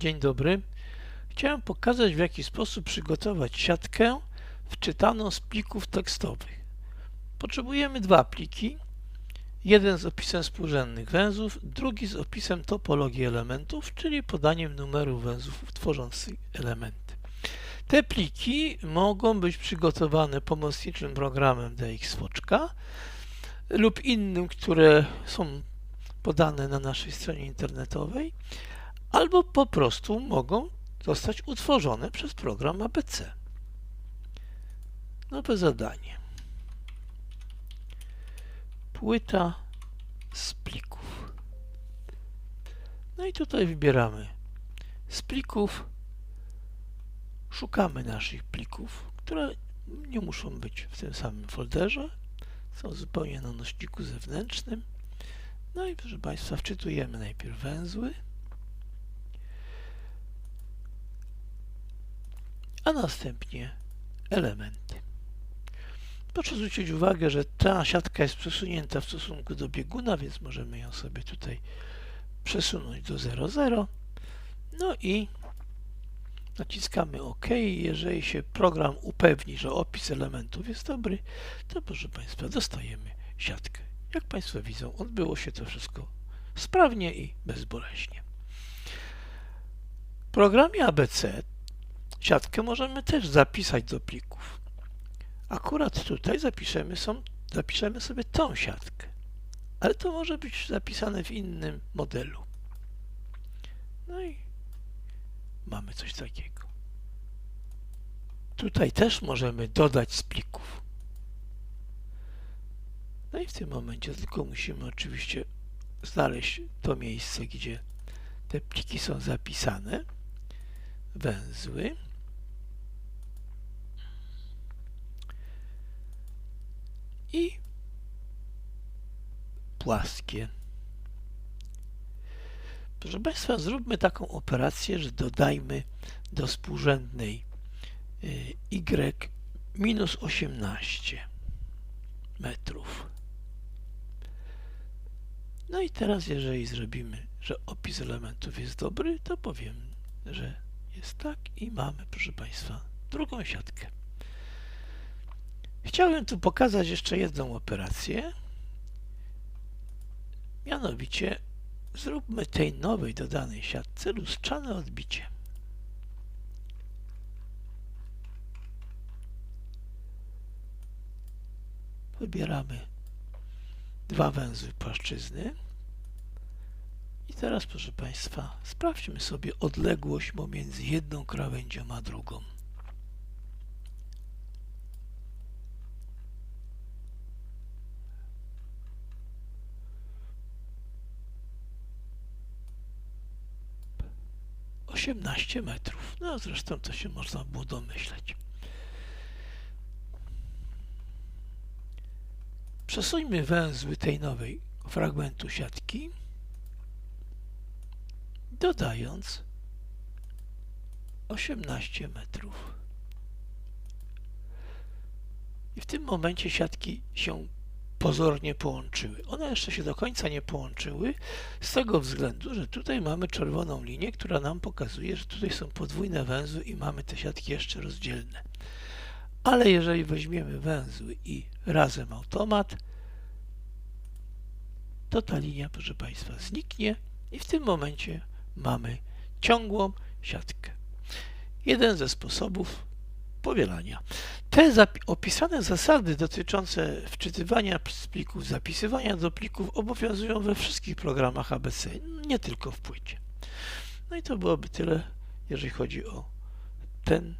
Dzień dobry. Chciałem pokazać w jaki sposób przygotować siatkę wczytaną z plików tekstowych. Potrzebujemy dwa pliki. Jeden z opisem współrzędnych węzłów, drugi z opisem topologii elementów, czyli podaniem numeru węzłów tworzących elementy. Te pliki mogą być przygotowane pomocniczym programem DXFoczka lub innym, które są podane na naszej stronie internetowej, albo po prostu mogą zostać utworzone przez program ABC. Nowe zadanie. Płyta z plików. No i tutaj wybieramy z plików. Szukamy naszych plików, które nie muszą być w tym samym folderze. Są zupełnie na nośniku zewnętrznym. No i proszę Państwa, wczytujemy najpierw węzły, a następnie elementy. Proszę zwrócić uwagę, że ta siatka jest przesunięta w stosunku do bieguna, więc możemy ją sobie tutaj przesunąć do 0,0. No i naciskamy OK. Jeżeli się program upewni, że opis elementów jest dobry, to proszę Państwa, dostajemy siatkę. Jak Państwo widzą, odbyło się to wszystko sprawnie i bezboleśnie. W programie ABC siatkę możemy też zapisać do plików. Akurat tutaj zapiszemy, są, zapiszemy sobie tą siatkę, ale to może być zapisane w innym modelu. No i mamy coś takiego. Tutaj też możemy dodać z plików. No i w tym momencie tylko musimy oczywiście znaleźć to miejsce, gdzie te pliki są zapisane, węzły. I płaskie. Proszę Państwa, zróbmy taką operację, że dodajmy do współrzędnej y, y minus 18 metrów. No i teraz, jeżeli zrobimy, że opis elementów jest dobry, to powiem, że jest tak i mamy, proszę Państwa, drugą siatkę. Chciałem tu pokazać jeszcze jedną operację. Mianowicie zróbmy tej nowej dodanej siatce lustrzane odbicie. Wybieramy dwa węzły płaszczyzny. I teraz, proszę Państwa, sprawdźmy sobie odległość pomiędzy jedną krawędzią a drugą. Osiemnaście metrów. No zresztą to się można było domyśleć. Przesuńmy węzły tej nowej fragmentu siatki, dodając 18 metrów. I w tym momencie siatki się pozornie połączyły. One jeszcze się do końca nie połączyły z tego względu, że tutaj mamy czerwoną linię, która nam pokazuje, że tutaj są podwójne węzły i mamy te siatki jeszcze rozdzielne. Ale jeżeli weźmiemy węzły i razem automat, to ta linia, proszę Państwa, zniknie i w tym momencie mamy ciągłą siatkę. Jeden ze sposobów powielania. Te opisane zasady dotyczące wczytywania z plików, zapisywania do plików obowiązują we wszystkich programach ABC, nie tylko w płycie. No i to byłoby tyle, jeżeli chodzi o ten